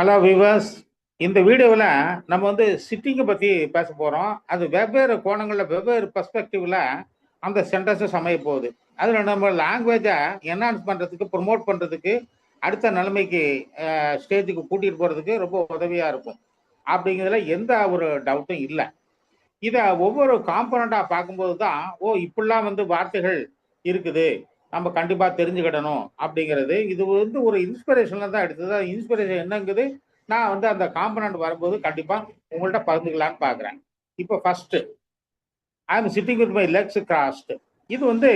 Hello viewers இந்த வீடியோவில் நம்ம வந்து சிட்டிங்கை பற்றி பேச போகிறோம் அது வெவ்வேறு கோணங்களில் வெவ்வேறு பெர்ஸ்பெக்டிவில் அந்த சென்டென்சஸ் அமைய போகுது. அதில் நம்ம லாங்குவேஜை என்ஹான்ஸ் பண்ணுறதுக்கு ப்ரொமோட் பண்ணுறதுக்கு அடுத்த நிலைமைக்கு ஸ்டேஜுக்கு கூட்டிகிட்டு போகிறதுக்கு ரொம்ப உதவியாக இருக்கும். அப்படிங்கிறதுல எந்த ஒரு டவுட்டும் இல்லை. இதை ஒவ்வொரு காம்பனண்ட்டாக பார்க்கும்போது தான் ஓ இப்படிலாம் வந்து வார்த்தைகள் இருக்குது. நம்ம கண்டிப்பாக தெரிஞ்சுக்கிடணும் அப்படிங்கிறது. இது வந்து ஒரு இன்ஸ்பிரேஷனில் தான் எடுத்தது. இன்ஸ்பிரேஷன் என்னங்குது? நான் வந்து அந்த காம்பனண்ட் வரும்போது கண்டிப்பாக உங்கள்கிட்ட பகிர்ந்துக்கலான்னு பார்க்குறேன் இப்போ first I am sitting with my legs crossed இது வந்து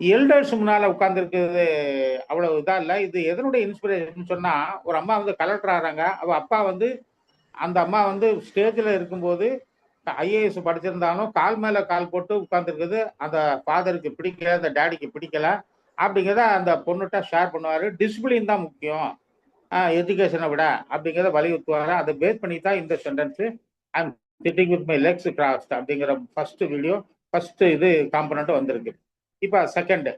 எல்டர்ஸ் முன்னால் உட்காந்துருக்குது அவ்வளோ இதாக இல்லை. இது எதனுடைய இன்ஸ்பிரேஷன் சொன்னால் ஒரு அம்மா வந்து கலெக்டர் ஆகிறாங்க அவள் அப்பா வந்து அந்த அம்மா வந்து ஸ்டேஜில் இருக்கும்போது ஐஏஎஸ் படிச்சிருந்தாலும் கால் மேலே கால் போட்டு உட்காந்துருக்குது அந்த ஃபாதருக்கு பிடிக்கல அந்த டேடிக்கு பிடிக்கல அப்படிங்கிறத அந்த பொண்ணுகிட்ட ஷேர் பண்ணுவார். டிசிப்ளின் தான் முக்கியம். எஜுகேஷனை விட அப்படிங்கிறத வலியுறுத்துவார். அதை பேஸ் பண்ணி தான் இந்த sentence I'm sitting with my legs crossed அப்படிங்கிற ஃபர்ஸ்ட் வீடியோ ஃபர்ஸ்ட் இது காம்பனண்ட் வந்திருக்கு. இப்போ செகண்ட்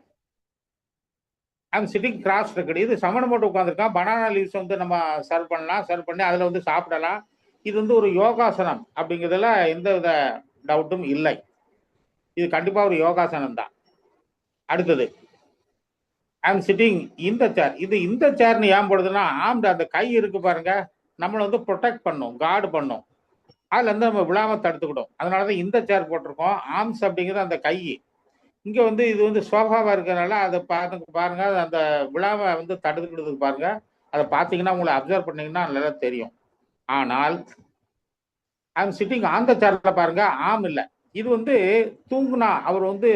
ஐம் சிட்டிங் கிராஸ்ட் இருக்குது. இது சமணம் போட்டு உட்காந்துருக்கான் பனானா லீவ்ஸ் வந்து நம்ம சர்வ் பண்ணலாம். சர்வ் பண்ணி அதில் வந்து சாப்பிடலாம். இது வந்து ஒரு யோகாசனம் அப்படிங்கிறதுல எந்த வித டவுட்டும் இல்லை. இது கண்டிப்பாக ஒரு யோகாசனம் தான். அடுத்தது ஐ எம் சிட்டிங் இந்த சேர் இது இந்த சேர்னு ஏன் போடுதுன்னா ஆம்டு அந்த கை இருக்கு பாருங்க. நம்மளை வந்து ப்ரொடெக்ட் பண்ணும் கார்டு பண்ணும். அதுல இருந்து நம்ம விழாம தடுத்துக்கிட்டோம் அதனால தான் இந்த சேர் போட்டிருக்கோம். ஆம்ஸ் அப்படிங்கிறது அந்த கை. இங்க வந்து இது வந்து சோஃபாவா இருக்கிறதுனால அதை பார்த்து பாருங்க. அந்த விழாவை வந்து தடுத்துக்கிட்டதுக்கு பாருங்க. அதை பார்த்தீங்கன்னா உங்களை அப்சர்வ் பண்ணீங்கன்னா நல்லா தெரியும். ஆனால் ஐம் சிட்டிங் ஆந்த சேர்ல பாருங்க ஆம் இல்லை. இது வந்து தூங்குனா அவர் வந்து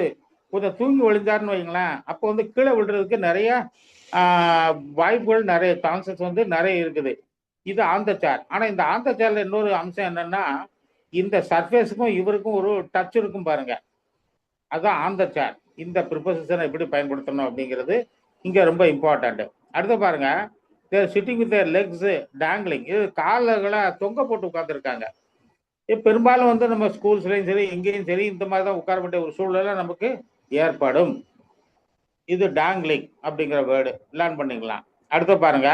கொஞ்சம் தூங்கி விழுந்தாருன்னு வைங்களேன் அப்போ வந்து கீழே விடுறதுக்கு நிறைய வாய்ப்புகள் நிறைய சான்சஸ் வந்து நிறைய இருக்குது. இது ஆந்த சேர் ஆனால் இந்த ஆந்த சேர்ல இன்னொரு அம்சம் என்னன்னா இந்த சர்ஃபேஸுக்கும் இவருக்கும் ஒரு டச் இருக்கும் பாருங்க. அதுதான் ஆந்த சேர் இந்த ப்ரிப்போசிஷனை எப்படி பயன்படுத்தணும் அப்படிங்கிறது இங்கே ரொம்ப இம்பார்ட்டண்ட்டு அடுத்து பாருங்கள் they're sitting with their legs dangling இது கால்களை தொங்க போட்டு உட்காந்துருக்காங்க பெரும்பாலும் வந்து நம்ம ஸ்கூல்ஸ்லையும் சரி எங்கேயும் சரி இந்த மாதிரி தான் உட்கார வேண்டிய ஒரு சூழ்நிலை நமக்கு ஏற்படும். இது டேங்லிங் அப்படிங்கிற வேர்டு லேர்ன் பண்ணிக்கலாம். அடுத்து பாருங்க.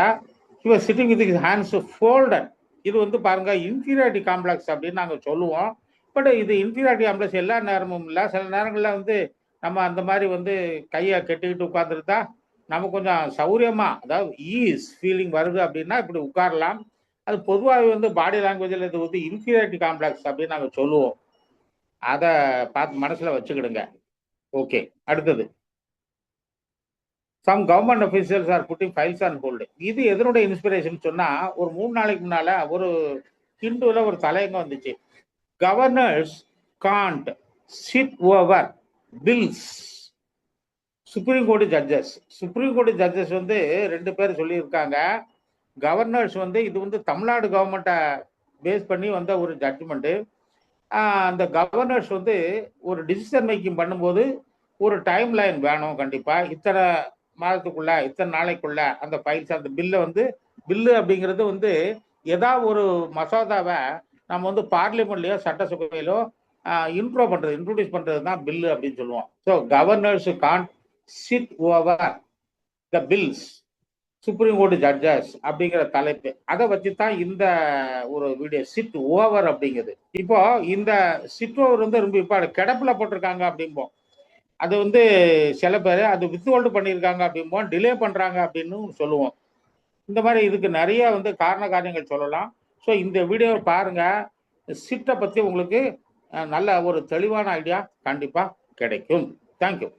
இவர் சிட்டிங் வித் ஹேண்ட்ஸ் ஃபோல்டன் இது வந்து பாருங்க இன்ஃபீரியாரிட்டி காம்ப்ளெக்ஸ் அப்படின்னு நாங்கள் சொல்லுவோம். பட் இது இன்ஃபீரியாரிட்டி காம்ப்ளெக்ஸ் எல்லா நேரமும் இல்லை. சில நேரங்களில் வந்து நம்ம அந்த மாதிரி வந்து கையை கெட்டிக்கிட்டு உட்காந்துருந்தா நம்ம கொஞ்சம் சௌரியமாக அதாவது ஈஸ் ஃபீலிங் வருது அப்படின்னா இப்படி உட்காரலாம். அது பொதுவாகவே வந்து பாடி லாங்குவேஜில் இது வந்து இன்ஃபீரியாரிட்டி காம்ப்ளெக்ஸ் அப்படின்னு நாங்கள் சொல்லுவோம். அதை பார்த்து மனசில் வச்சுக்கிடுங்க. ஓகே அடுத்தது. Some government officials are putting files on hold இது எதனுடைய இன்ஸ்பிரேஷன் சொன்னால் ஒரு மூணு நாளைக்கு முன்னால் ஒரு ஹிந்துவில் ஒரு தலையங்கம் வந்துச்சு. Governors can't sit over bills supreme court judges supreme court judges வந்து ரெண்டு பேர் சொல்லியிருக்காங்க. கவர்னர்ஸ் வந்து இது வந்து தமிழ்நாடு கவர்மெண்ட்டை பேஸ் பண்ணி வந்த ஒரு ஜட்ஜ்மெண்ட்டு அந்த கவர்னர்ஸ் வந்து ஒரு டிசிஷன் மேக்கிங் பண்ணும்போது ஒரு டைம் லைன் வேணும் கண்டிப்பாக இத்தனை மாதத்துக்குள்ள இத்தனை நாளைக்குள்ள அந்த ஃபைல்ஸ் அந்த பில்லை வந்து பில்லு அப்படிங்கிறது வந்து ஏதாவது ஒரு மசோதாவை நம்ம வந்து பார்லிமெண்ட்லேயோ சட்டசபையிலோ இன்ட்ரோ பண்ணுறது இன்ட்ரோடியூஸ் பண்ணுறது தான் பில்லு அப்படின்னு சொல்லுவோம். So governors can sit over the bills supreme court judges அப்படிங்கிற தலைப்பு. அதை வச்சு தான் இந்த ஒரு வீடியோ சிட் ஓவர் அப்படிங்கிறது இப்போ இந்த சிட் ஓவர் வந்து ரொம்ப இப்போ கிடப்பில் போட்டிருக்காங்க அப்படிம்போம். அது வந்து சில பேர் அது வித்ஹோல்டு பண்ணியிருக்காங்க அப்படிம்போம் டிலே பண்ணுறாங்க அப்படின்னு சொல்லுவோம். இந்த மாதிரி இதுக்கு நிறைய வந்து காரண காரியங்கள் சொல்லலாம். ஸோ இந்த வீடியோவை பாருங்கள் சிட்டை பற்றி உங்களுக்கு நல்ல ஒரு தெளிவான ஐடியா கண்டிப்பாக கிடைக்கும். தேங்க்யூ